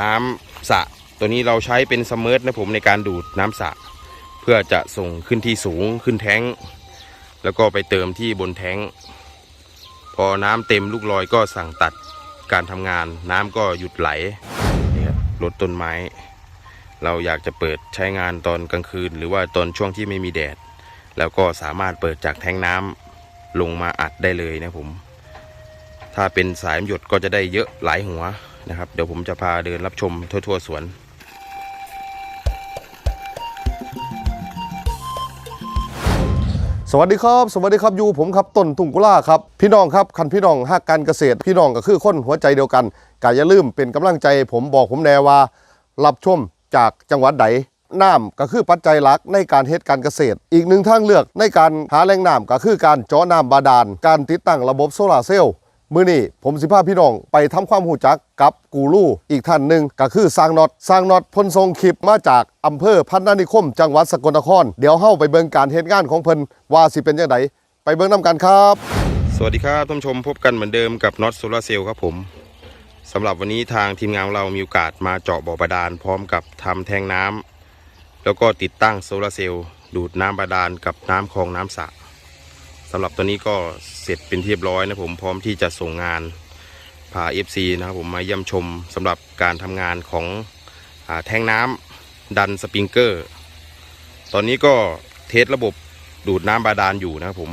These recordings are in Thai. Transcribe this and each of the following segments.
น้ำสะตัวนี้เราใช้เป็นสมเมิร์ทนะผมในการดูดน้ำสะเพื่อจะส่งขึ้นที่สูงขึ้นแท้ง แล้วก็ไปเติมที่บนแท้ง พอน้ำเต็มลูกลอยก็สั่งตัดการทำงาน น้ำก็หยุดไหลนี่ครับลดต้นไม้ เราอยากจะเปิดใช้งานตอนกลางคืน หรือว่าตอนช่วงที่ไม่มีแดด แล้วก็สามารถเปิดจากแท้งน้ำลงมาอัดได้เลยนะผม ถ้าเป็นสายหยดก็จะได้เยอะหลายหัว นะครับ เดี๋ยวผมจะพาเดินรับชมทั่วๆสวนสวัสดีครับ สวัสดีครับอยู่ผมครับต้นทุ่งกุลาครับพี่น้องครับคันพี่น้องฮักการเกษตร พี่น้องก็คือคนหัวใจเดียวกันกาอย่าลืมเป็นกำลังใจ ผมบอกผมแนว่า รับชมจากจังหวัดใดน้ำก็คือปัจจัยหลักในการเฮ็ดการเกษตร อีกหนึ่งทางเลือกในการหาแหล่งน้ำก็คือการเจาะน้ำบาดาลการติดตั้งระบบโซลาร์เซลล์ มื้อนี้ผมสิพาพี่น้องไปทำความหูจักกับกูรูอีกท่านหนึ่งก็คือสร้างน็อตสร้างน็อตพลทรงคลิปมาจากอำเภอพัฒนานิคม จังหวัดสกลนคร เดี๋ยวเฮาไปเบิ่งการเฮ็ดงานของเพิ่นว่าสิเป็นจังไดไปเบิ่งนํกันครับ สวัสดีครับท่านผู้ชมพบกันเหมือนเดิมกับน็อตโซลาเซลล์ครับผมสำหรับวันนี้ทางทีมงานเรามีโอกาสมาเจาะบ่อบาดาลพร้อมกับทำแทงน้ำแล้วก็ติดตั้งโซลาเซลล์ดูดน้ำบาดาลกับน้ำคลองน้ำสระ สำหรับตัวนี้ก็เสร็จเป็นที่เรียบร้อยนะผมพร้อมที่จะส่งงานพา FC นะครับผมมาเยี่ยมชมสำหรับการทำงานของอแทงน้ำดันสปริงเกอร์ ตอนนี้ก็เทสระบบดูดน้ำบาดาลอยู่นะครับผม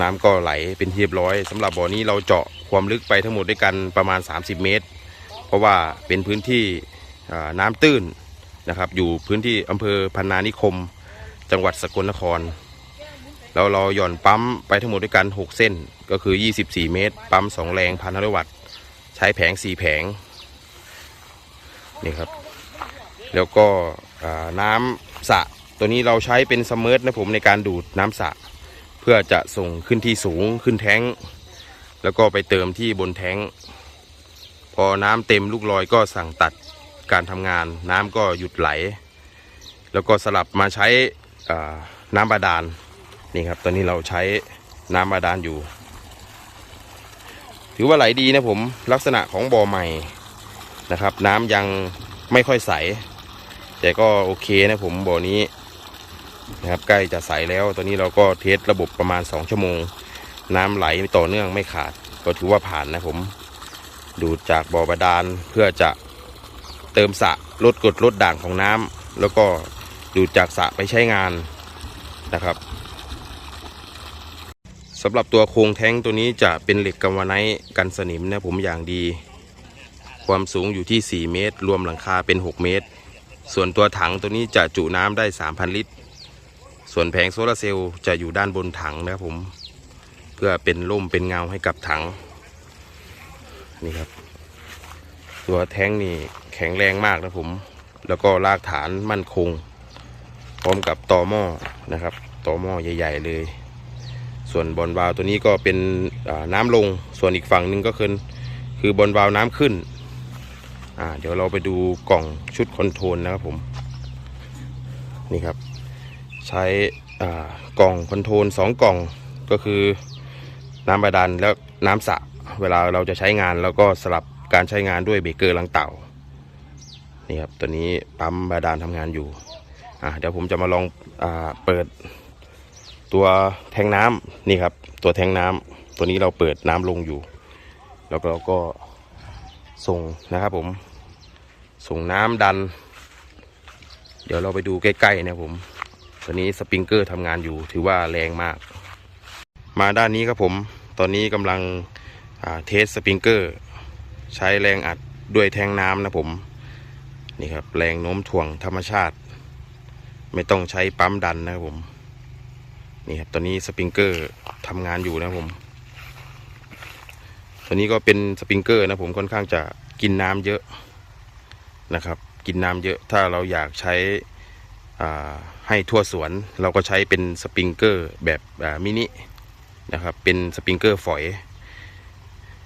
น้ำก็ไหลเป็นที่เรียบร้อยสำหรับบ่อนี้เราเจาะความลึกไปทั้งหมดด้วยกันประมาณ 30 เมตร เพราะว่าเป็นพื้นที่น้ำตื้นนะครับ อยู่พื้นที่อำเภอพันนานิคม จังหวัดสกลนคร แล้วเราหย่อนปั๊มไปทั้งหมดด้วยกัน 6 เส้นก็คือ 24 เมตร ปั๊ม 2 แรงพันห้าร้อยวัตต์ ใช้แผง 4 แผง นี่ครับ แล้วก็น้ำสระตัวนี้เราใช้เป็นสมเมิร์ทนะผมในการดูดน้ำสระเพื่อจะส่งขึ้นที่สูงขึ้นแท้ง แล้วก็ไปเติมที่บนแท้ง พอน้ำเต็มลูกลอยก็สั่งตัดการทำงาน น้ำก็หยุดไหล แล้วก็สลับมาใช้น้ำบาดาล นี่ครับ ตอนนี้เราใช้น้ำบาดาลอยู่ ถือว่าไหลดีนะผมลักษณะของบ่อใหม่นะครับ น้ำยังไม่ค่อยใส แต่ก็โอเคนะผมบ่อนี้นะครับใกล้จะใสแล้ว ตอนนี้เราก็เทสระบบประมาณ 2 ชั่วโมง น้ำไหลต่อเนื่องไม่ขาด ก็ถือว่าผ่านนะผม ดูดจากบ่อบาดาลเพื่อจะเติมสระลดกดลดด่างของน้ำแล้วก็ดูดจากสระไปใช้งานนะครับ สำหรับตัวโครงแท้งตัวนี้จะเป็นเหล็กกัมวาไนท์กันสนิมนะผมอย่างดี ความสูงอยู่ที่ 4 เมตร รวมหลังคาเป็น 6 เมตร ส่วนตัวถังตัวนี้จะจุน้ำได้ 3,000 ลิตร ส่วนแผงโซลาร์เซลล์จะอยู่ด้านบนถังนะครับผม เพื่อเป็นร่มเป็นเงาให้กับถัง นี่ครับ ตัวแท้งนี่แข็งแรงมากนะผม แล้วก็รากฐานมั่นคง พร้อมกับต่อหม้อนะครับต่อหม้อใหญ่ ๆ เลย ส่วนบอลวาล์วตัวนี้ก็เป็นน้ำลงส่วนอีกฝั่งหนึ่งก็คือคือบอลวาล์วน้ำขึ้นอ่าเดี๋ยวเราไปดูกล่องชุดคอนโทรลนะครับผมนี่ครับ ใช้กล่องคอนโทรลสองกล่องก็คือน้ำบาดาลแล้วน้ำสระเวลาเราจะใช้งานแล้วก็สลับการใช้งานด้วยเบรกเกอร์ลังเต่านี่ครับตัวนี้ปั๊มบาดาลทำงานอยู่อ่าเดี๋ยวผมจะมาลองอเปิด ตัวแทงน้ำนี่ครับ ตัวแทงน้ำตัวนี้เราเปิดน้ำลงอยู่ แล้วเราก็ส่งนะครับผม ส่งน้ำดัน เดี๋ยวเราไปดูใกล้ๆนะผมตอนนี้สปริงเกอร์ทำงานอยู่ ถือว่าแรงมาก มาด้านนี้ครับผม ตอนนี้กำลังเทสสปริงเกอร์ ใช้แรงอัดด้วยแทงน้ำนะผม นี่ครับ แรงโน้มถ่วงธรรมชาติ ไม่ต้องใช้ปั๊มดันนะครับผม นี่ครับตอนนี้สปริงเกอร์ทำงานอยู่นะผม ตัวนี้ก็เป็นสปริงเกอร์นะผมค่อนข้างจะกินน้ำเยอะนะครับ กินน้ำเยอะถ้าเราอยากใช้อ่าให้ทั่วสวนเราก็ใช้เป็นสปริงเกอร์แบบมินินะครับเป็นสปริงเกอร์ฝอย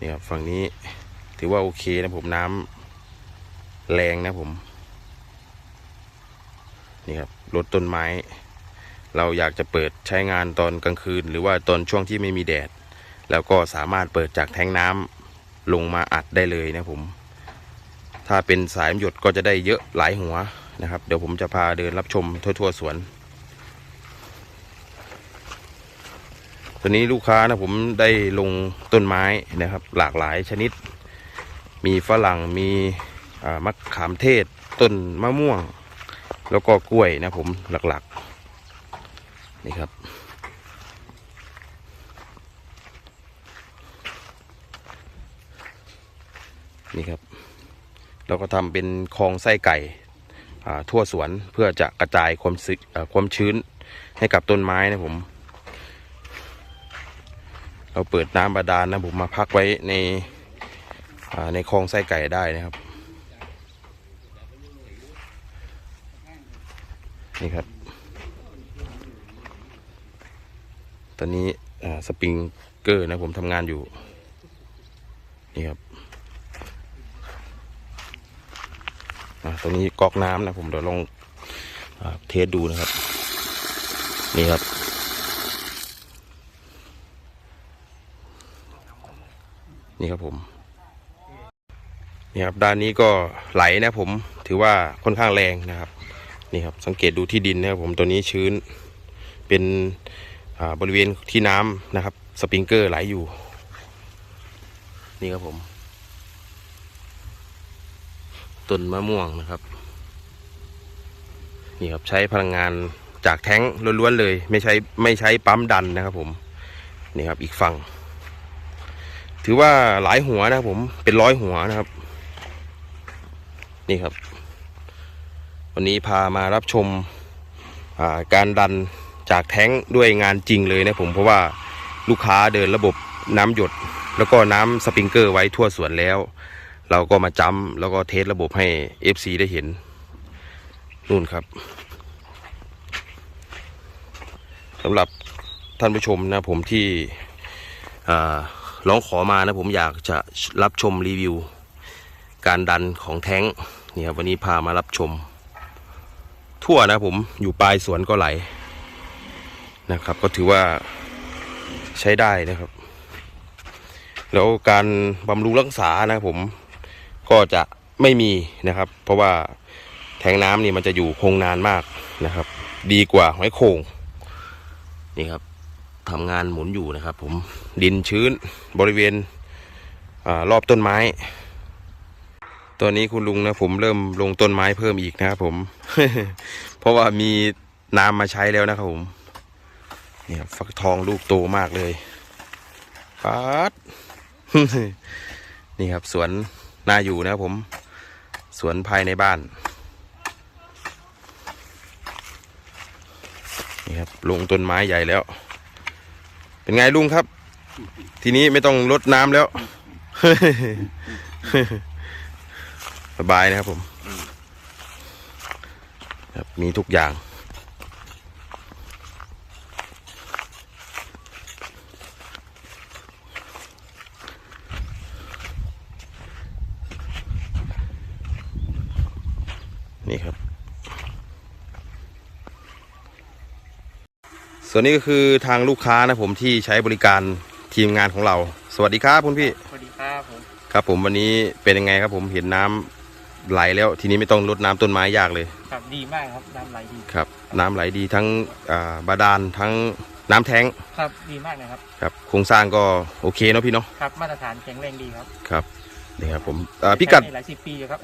นี่ครับฝั่งนี้ถือว่าโอเคนะผมน้ำแรงนะผมนี่ครับลดต้นไม้ เราอยากจะเปิดใช้งานตอนกลางคืน หรือว่าตอนช่วงที่ไม่มีแดด แล้วก็สามารถเปิดจากแทงน้ำลงมาอัดได้เลยนะผม ถ้าเป็นสายหยดก็จะได้เยอะหลายหัวนะครับ เดี๋ยวผมจะพาเดินรับชมทั่วๆสวนตอนนี้ลูกค้านะผมได้ลงต้นไม้นะครับ หลากหลายชนิด มีฝรั่งมีมะขามเทศ ต้นมะม่วง แล้วก็กล้วยนะผมหลักๆ นี่ครับ นี่ครับ เราก็ทำเป็นคลองไส้ไก่ทั่วสวนเพื่อจะกระจายความซึความชื้นให้กับต้นไม้นะผม เราเปิดน้ำบาดาลนะผมมาพักไว้ในในคลองไส้ไก่ได้นะครับ นี่ครับ ตอนนี้สปริงเกอร์นะผมทำงานอยู่ นี่ครับตรงนี้ก๊อกน้ำนะผมเดี๋ยวลองอเทสดูนะครับ นี่ครับ นี่ครับผมนี่ครับด้านนี้ก็ไหลนะผมถือว่าค่อนข้างแรงนะครับ นี่ครับสังเกตดูที่ดินนะครับผมตัวนี้ชื้นเป็น บริเวณที่น้ำนะครับ สปริงเกอร์ไหลอยู่ นี่ครับผม ต้นมะม่วงนะครับ นี่ครับใช้พลังงานจากแท้งล้วนๆเลย ไม่ใช้ไม่ใช้ปั๊มดันนะครับผม นี่ครับอีกฝั่ง ถือว่าหลายหัวนะครับผมเป็นร้อยหัวนะครับ นี่ครับ วันนี้พามารับชมาการดัน จากแท้งด้วยงานจริงเลยนะผมเพราะว่าลูกค้าเดินระบบน้ำหยด แล้วก็น้ำสปริงเกอร์ไว้ทั่วสวนแล้ว เราก็มาจำแล้วก็เทสระบบให้ FC ได้เห็นนู่นครับสำหรับท่านผู้ชมนะผมที่ร้องขอมานะผมอยากจะรับชมรีวิว การดันของแท้งนี่ครับวันนี้พามารับชม ทั่วนะผมอยู่ปลายสวนก็ไหล นะครับ ก็ถือว่าใช้ได้นะครับ แล้วการบำรุงรักษานะผมก็จะไม่มีนะครับ เพราะว่าแทงน้ำนี่มันจะอยู่คงนานมากนะครับ ดีกว่าหอยโข่งนี่ครับทำงานหมุนอยู่นะครับ ผมดินชื้นบริเวณอรอบต้นไม้ ตอนนี้คุณลุงนะผมเริ่มลงต้นไม้เพิ่มอีกนะครับผม เพราะว่ามีน้ำมาใช้แล้วนะครับผม นี่ครับฟักทองลูกโตมากเลยปัดนี่ครับสวนน่าอยู่นะผม สวนภายในบ้าน นี่ครับลงต้นไม้ใหญ่แล้ว เป็นไงลุงครับ ทีนี้ไม่ต้องรดน้ำแล้ว สบายนะครับผม ครับมีทุกอย่าง นี่ครับ ส่วนนี้ก็คือทางลูกค้านะผมที่ใช้บริการทีมงานของเรา สวัสดีครับคุณพี่ สวัสดีครับผม ครับผมวันนี้เป็นยังไงครับผมเห็นน้ำไหลแล้ว ทีนี้ไม่ต้องรดน้ำต้นไม้ยากเลย ครับดีมากครับน้ำไหลดี ครับ น้ำไหลดีทั้งอ่าบาดาลทั้งน้ำแท้งครับดีมากนะครับ ครับโครงสร้างก็โอเคเนาะพี่เนาะครับมาตรฐานแข็งแรงดีครับครับนี่ครับผมอ่าพิกัดใช้ได้หลายสิบปีอยู่ครับ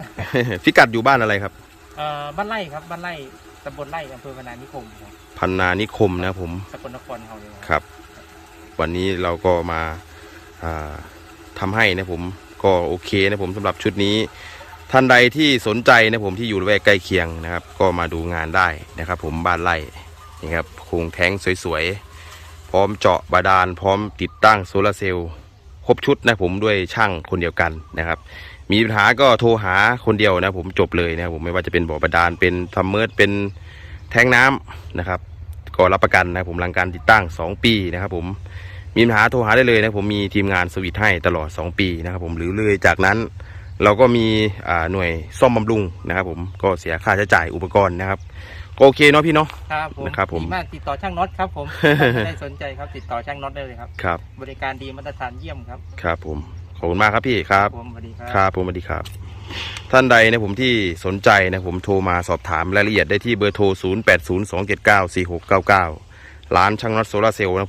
พิกัดอยู่บ้านอะไรครับ เอ่อบ้านไร่ครับบ้านไร่ตำบลไร่อำเภอพนานิคมครับพันนานิคมนะครับผมสกลนครเขาเลยครับ วันนี้เราก็มาอ่าทำให้นะผมก็โอเคนะผมสำหรับชุดนี้ ท่านใดที่สนใจนะผมที่อยู่ระแวกใกล้เคียงนะครับ ก็มาดูงานได้นะครับ ผมบ้านไร่นี่ครับโครงแท้งสวยๆพร้อมเจาะบาดาล พร้อมติดตั้งโซลาร์เซลล์ครบชุดนะผมด้วยช่างคนเดียวกันนะครับ มีปัญหาก็โทรหาคนเดียวนะผมจบเลยนะครับผมไม่ว่าจะเป็นบ่อบาดาลเป็นทัมเมอร์เป็นแท้งน้ำนะครับ ก็รับประกันนะครับผมหลังการติดตั้ง 2 ปีนะครับ ผมมีปัญหาโทรหาได้เลยนะผมมีทีมงานสวิตให้ตลอด 2 ปีนะครับ ผมหรือเลยจากนั้นเราก็มีอ่าหน่วยซ่อมบำรุงนะครับ ผมก็เสียค่าใช้จ่ายอุปกรณ์นะครับก็โอเคเนาะพี่เนาะครับผมนะครับผมดีมากติดต่อช่างน็อตครับผมถ้าได้สนใจครับติดต่อช่างน็อตได้เลยครับครับ บริการดีมาตรฐานเยี่ยมครับครับผม ขอบคุณมากครับพี่ครับผมสวัสดีครัครับผมสวัสดีครับ ท่านใดนะผมที่สนใจนะผมโทรมาสอบถามรายละเอียดได้ที่เบอร์โทร 0802794699 ร้านช่างน็อตโซลาร์เซลล์นะ